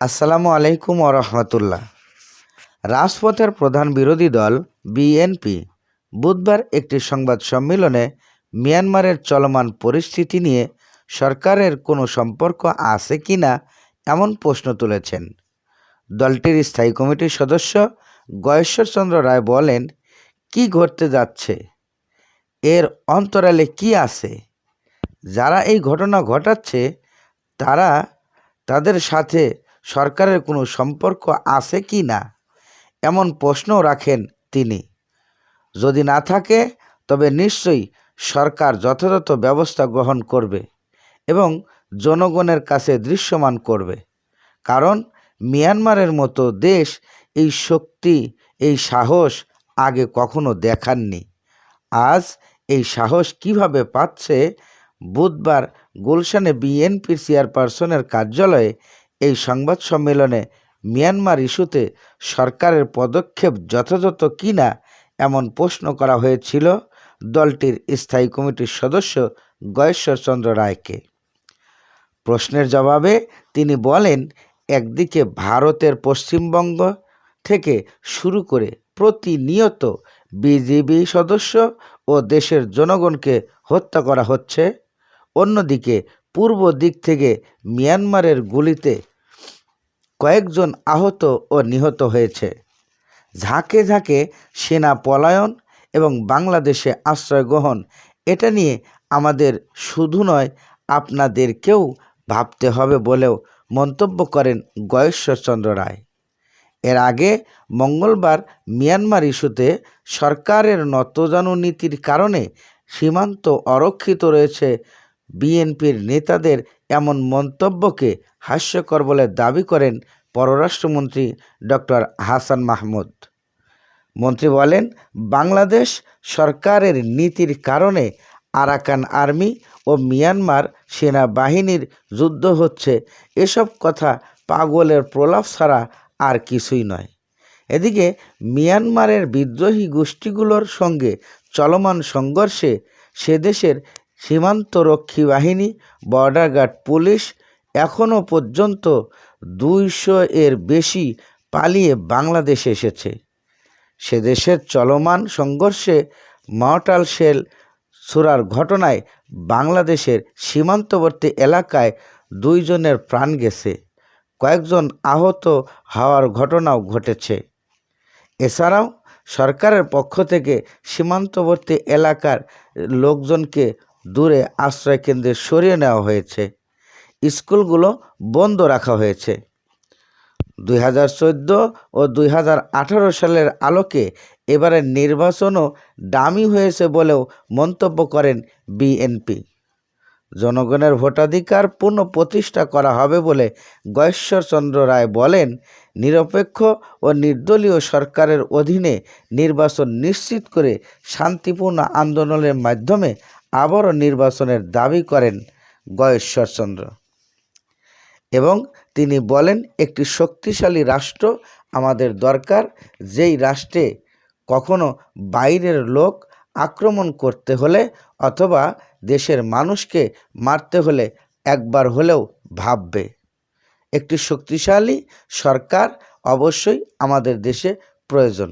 আসসালামু আলাইকুম রহমতুল্লাহ। রাজপথের প্রধান বিরোধী দল বিএনপি বুধবার একটি সংবাদ সম্মেলনে মিয়ানমারের চলমান পরিস্থিতি নিয়ে সরকারের কোনো সম্পর্ক আছে কি না এমন প্রশ্ন তুলেছেন। দলটির স্থায়ী কমিটির সদস্য গয়েশ্বরচন্দ্র রায় বলেন, কি ঘটতে যাচ্ছে? এর অন্তরালে কি আছে? যারা এই ঘটনা ঘটাচ্ছে, তারা তাদের সাথে সরকারের কোনো সম্পর্ক আছে কি না? এমন প্রশ্নও রাখেন তিনি। যদি না থাকে, তবে নিশ্চয়ই সরকার যথাযথ ব্যবস্থা গ্রহণ করবে এবং জনগণের কাছে দৃশ্যমান করবে। কারণ মিয়ানমারের মতো দেশ এই শক্তি, এই সাহস আগে কখনো দেখাননি। আজ এই সাহস কীভাবে পাচ্ছে, বুধবার গুলশানে বিএনপির চেয়ারপারসনের কার্যালয়ে এই সংবাদ সম্মেলনে মিয়ানমার ইস্যুতে সরকারের পদক্ষেপ যথাযথ কিনা এমন প্রশ্ন করা হয়েছিল দলটির স্থায়ী কমিটির সদস্য গয়েশ্বরচন্দ্র রায়কে। প্রশ্নের জবাবে তিনি বলেন, একদিকে ভারতের পশ্চিমবঙ্গ থেকে শুরু করে প্রতিনিয়ত বিজিবি সদস্য ও দেশের জনগণকে হত্যা করা হচ্ছে, অন্যদিকে পূর্ব দিক থেকে মিয়ানমারের গুলিতে কয়েকজন আহত ও নিহত হয়েছে। ঝাঁকে ঝাঁকে সেনা পলায়ন এবং বাংলাদেশে আশ্রয় গ্রহণ, এটা নিয়ে আমাদের শুধু নয়, আপনাদেরকেও ভাবতে হবে বলেও মন্তব্য করেন গয়েশ্বরচন্দ্র রায়। এর আগে মঙ্গলবার মিয়ানমার ইস্যুতে সরকারের নতজানু নীতির কারণে সীমান্ত অরক্ষিত রয়েছে বিএনপির নেতাদের এমন মন্তব্যকে হাস্যকর বলে দাবি করেন পররাষ্ট্রমন্ত্রী ডক্টর হাসান মাহমুদ। মন্ত্রী বলেন, বাংলাদেশ সরকারের নীতির কারণে আরাকান আর্মি ও মিয়ানমার সেনাবাহিনীর যুদ্ধ হচ্ছে। এসব কথা পাগলের প্রলাপ ছাড়া আর কিছুই নয়। এদিকে মিয়ানমারের বিদ্রোহী গোষ্ঠীগুলোর সঙ্গে চলমান সংঘর্ষে সে দেশের সীমান্তরক্ষী বাহিনী বর্ডার গার্ড পুলিশ এখনও পর্যন্ত দুইশো এর বেশি পালিয়ে বাংলাদেশে এসেছে। সে দেশের চলমান সংঘর্ষে মর্টাল শেল ছোড়ার ঘটনায় বাংলাদেশের সীমান্তবর্তী এলাকায় দুইজনের প্রাণ গেছে। কয়েকজন আহত হওয়ার ঘটনাও ঘটেছে। এছাড়াও সরকারের পক্ষ থেকে সীমান্তবর্তী এলাকার লোকজনকে দূরে আশ্রয় কেন্দ্রে সরিয়ে নেওয়া হয়েছে। স্কুলগুলো বন্ধ রাখা হয়েছে। দুই হাজার চোদ্দ ও দুই হাজার আঠারো সালের আলোকে এবারের নির্বাচনও দামি হয়েছে বলেও মন্তব্য করেন বিএনপি। জনগণের ভোটাধিকার পূর্ণ প্রতিষ্ঠা করা হবে বলে গয়েশ্বরচন্দ্র রায় বলেন, নিরপেক্ষ ও নির্দলীয় সরকারের অধীনে নির্বাচন নিশ্চিত করে শান্তিপূর্ণ আন্দোলনের মাধ্যমে আবারও নির্বাচনের দাবি করেন গয়েশ্বরচন্দ্র এবং তিনি বলেন, একটি শক্তিশালী রাষ্ট্র আমাদের দরকার। যেই রাষ্ট্রে কখনো বাইরের লোক আক্রমণ করতে হলে অথবা দেশের মানুষকে মারতে হলে একবার হলেও ভাববে। একটি শক্তিশালী সরকার অবশ্যই আমাদের দেশে প্রয়োজন।